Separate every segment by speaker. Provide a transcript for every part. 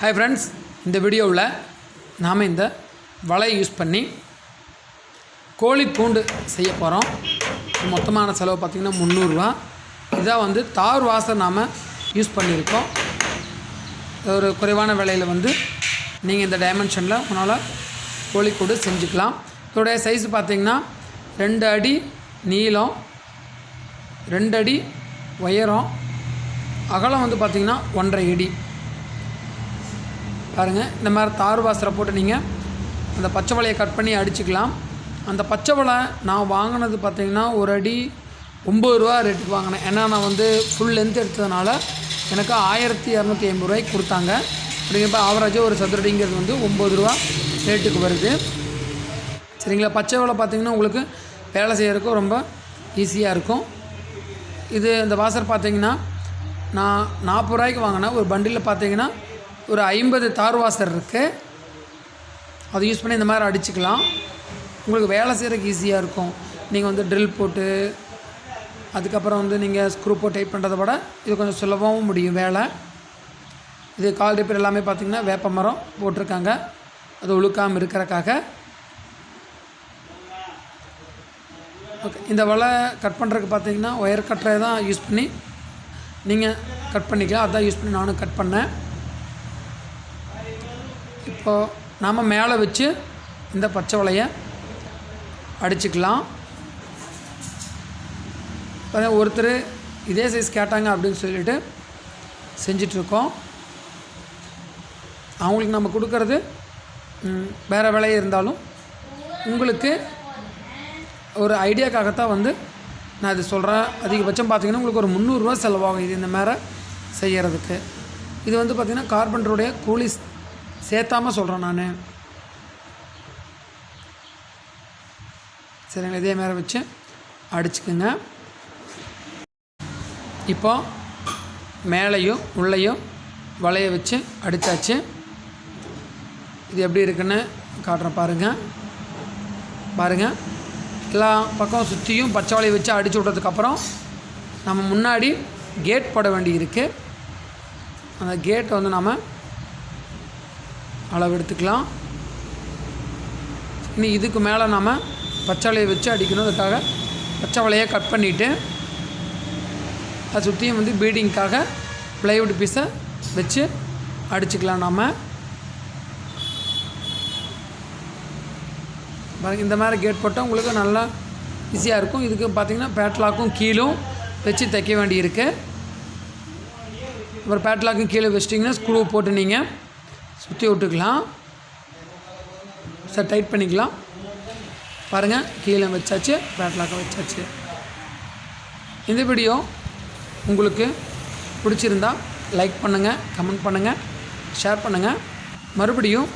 Speaker 1: Hi friends இந்த வீடியோவில் நாம் இந்த வலையை யூஸ் பண்ணி கோழி கூண்டு செய்ய போகிறோம் மொத்தமான செலவு பார்த்திங்கன்னா முந்நூறுரூவா இதான் வந்து தார் வாசை நாம் யூஸ் பண்ணியிருக்கோம். ஒரு குறைவான விலையில் வந்து நீங்கள் இந்த டைமென்ஷனில் உங்களால் கோழிக்கூடு செஞ்சுக்கலாம். இதோடைய சைஸ் பார்த்திங்கன்னா ரெண்டு அடி நீளம் ரெண்டடி உயரம். அகலம் வந்து பார்த்திங்கன்னா ஒன்றரை அடி. பாருங்கள் இந்த மாதிரி தார் வாசரை போட்டு நீங்கள் அந்த பச்சை வலையை கட் பண்ணி அடிச்சுக்கலாம். அந்த பச்சை வலை நான் வாங்கினது பார்த்திங்கன்னா ஒரு அடி ஒம்பது ரூபா ரேட்டுக்கு வாங்கினேன். ஏன்னா நான் வந்து ஃபுல் லென்த் எடுத்ததுனால எனக்கு ஆயிரத்தி இரநூத்தி ஐம்பது ரூபாய்க்கு கொடுத்தாங்க. அப்படிங்கிறப்ப ஆவரேஜாக ஒரு சதுரடிங்கிறது வந்து ஒம்பது ரூபா ரேட்டுக்கு வருது. சரிங்களா? பச்சை வலை பார்த்தீங்கன்னா உங்களுக்கு வேலை செய்கிறதுக்கும் ரொம்ப ஈஸியாக இருக்கும். இது இந்த வாசர் பார்த்தீங்கன்னா நான் நாற்பது ரூபாய்க்கு வாங்கினேன். ஒரு பண்டிலில் பார்த்தீங்கன்னா ஒரு ஐம்பது தார் வாசர் இருக்குது அதை யூஸ் பண்ணி இந்த மாதிரி அடிச்சுக்கலாம். உங்களுக்கு வேலை செய்கிறதுக்கு ஈஸியாக இருக்கும். நீங்கள் வந்து ட்ரில் போட்டு அதுக்கப்புறம் வந்து நீங்கள் ஸ்க்ரூ போட்டு டைப் பண்ணுறத விட இது கொஞ்சம் சுலபமாகவும் முடியும் வேலை. இது கால் ரிப்பேர் எல்லாமே பார்த்திங்கன்னா வேப்ப மரம் போட்டிருக்காங்க. அது உழுக்காமல் இருக்கிறக்காக ஓகே இந்த வலை கட் பண்ணுறதுக்கு பார்த்தீங்கன்னா ஒயர் கட்டரை தான் யூஸ் பண்ணி நீங்கள் கட் பண்ணிக்கலாம். அதான் யூஸ் பண்ணி நானும் கட் பண்ணேன். இப்போது நாம் மேலே வச்சு இந்த பச்சை வலையை அடிச்சுக்கலாம். இப்போ ஒருத்தர் இதே சைஸ் கேட்டாங்க அப்படின்னு சொல்லிட்டு செஞ்சிட்ருக்கோம். அவங்களுக்கு நம்ம கொடுக்கறது வேறு விலையை இருந்தாலும் உங்களுக்கு ஒரு ஐடியாக்காகத்தான் வந்து நான் இது சொல்கிறேன் அதிகபட்சம் பார்த்தீங்கன்னா உங்களுக்கு ஒரு முந்நூறுரூவா செலவாகும் இது இந்த மாதிரி செய்கிறதுக்கு இது வந்து பார்த்திங்கன்னா கார்பெண்டருடைய கூலி சேர்த்தாமல் சொல்கிறேன் நான். சரிங்களா இதே மாதிரி வச்சு அடிச்சுக்குங்க. இப்போ மேலேயும் உள்ளேயும் வலையை வச்சு அடித்தாச்சு இது எப்படி இருக்குன்னு காட்டுறேன் பாருங்கள் பாருங்கள் எல்லா பக்கம் சுற்றியும் பச்சை வலையை வச்சு அடித்து விட்டதுக்கப்புறம் நம்ம முன்னாடி கேட் போட வேண்டி இருக்குது அந்த கேட்டை வந்து நம்ம அளவு எடுத்துக்கலாம் இனி இதுக்கு மேலே நாம் பச்சை வலையை வச்சு அடிக்கணும் அதுக்காக பச்சை வலையை கட் பண்ணிவிட்டு அதை சுற்றியும் வந்து பீடிங்க்காக ப்ளைவுட் பீஸை வச்சு அடிச்சுக்கலாம் நாம். இந்த மாதிரி கேட் போட்டால் உங்களுக்கு நல்லா ஈஸியாக இருக்கும். இதுக்கு பார்த்தீங்கன்னா பேட்லாக்கும் கீழும் வச்சு தைக்க வேண்டியிருக்கு. அப்புறம் பேட்லாக்கும் கீழே வச்சிட்டிங்கன்னா ஸ்க்ரூ போட்டு நீங்கள் சுற்றி விட்டுக்கலாம். சார் டைட் பண்ணிக்கலாம். பாருங்கள் கீழே வச்சாச்சு பேட்லாக்கை வச்சாச்சு. இந்த வீடியோ உங்களுக்கு பிடிச்சிருந்தா லைக் பண்ணுங்கள் கமெண்ட் பண்ணுங்கள் ஷேர் பண்ணுங்கள் மறுபடியும்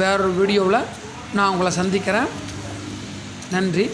Speaker 1: வேறொரு வீடியோவில் நான் உங்களை சந்திக்கிறேன். நன்றி.